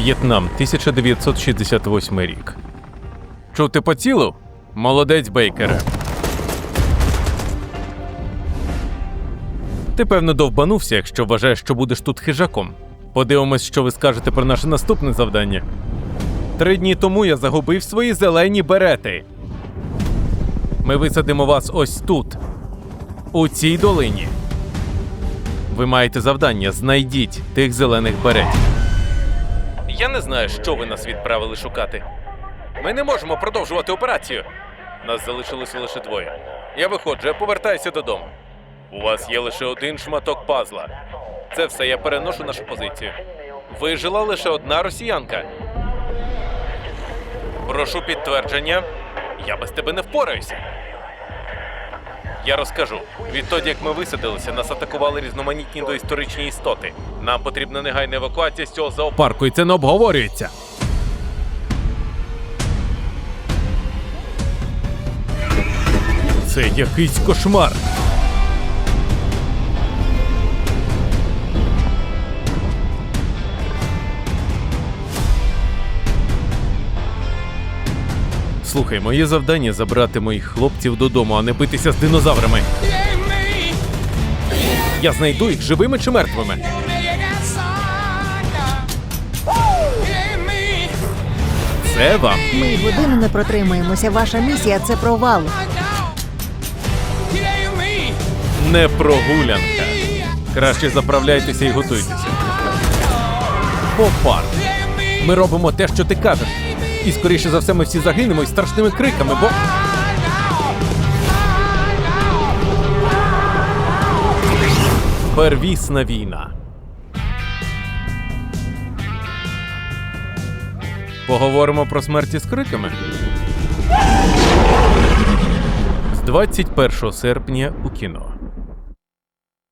В'єтнам, 1968 рік. Чути поцілив? Молодець Бейкере. Ти певно довбанувся, якщо вважаєш, що будеш тут хижаком. Подивимось, що ви скажете про наше наступне завдання. Три дні тому я загубив свої зелені берети. Ми висадимо вас ось тут, у цій долині. Ви маєте завдання знайдіть тих зелених беретів. Я не знаю, що ви нас відправили шукати. Ми не можемо продовжувати операцію. Нас залишилося лише двоє. Я виходжу, я повертаюся додому. У вас є лише один шматок пазла. Це все, я переношу нашу позицію. Вижила лише одна росіянка. Прошу підтвердження. Я без тебе не впораюся. Я розкажу. Відтоді, як ми висадилися, нас атакували різноманітні доісторичні істоти. Нам потрібна негайна евакуація з цього зоопарку, і це не обговорюється. Це якийсь кошмар. Слухай, моє завдання забрати моїх хлопців додому, а не битися з динозаврами. Я знайду їх живими чи мертвими. Це вам Ми й години не протримаємося. Ваша місія це провал. не прогулянка. Краще заправляйтеся і готуйтеся. Попар. Ми робимо те, що ти кажеш. І скоріше за все ми всі загинемо із страшними криками, бо. Первісна війна. Поговоримо про смерті з криками. З 21 серпня у кіно.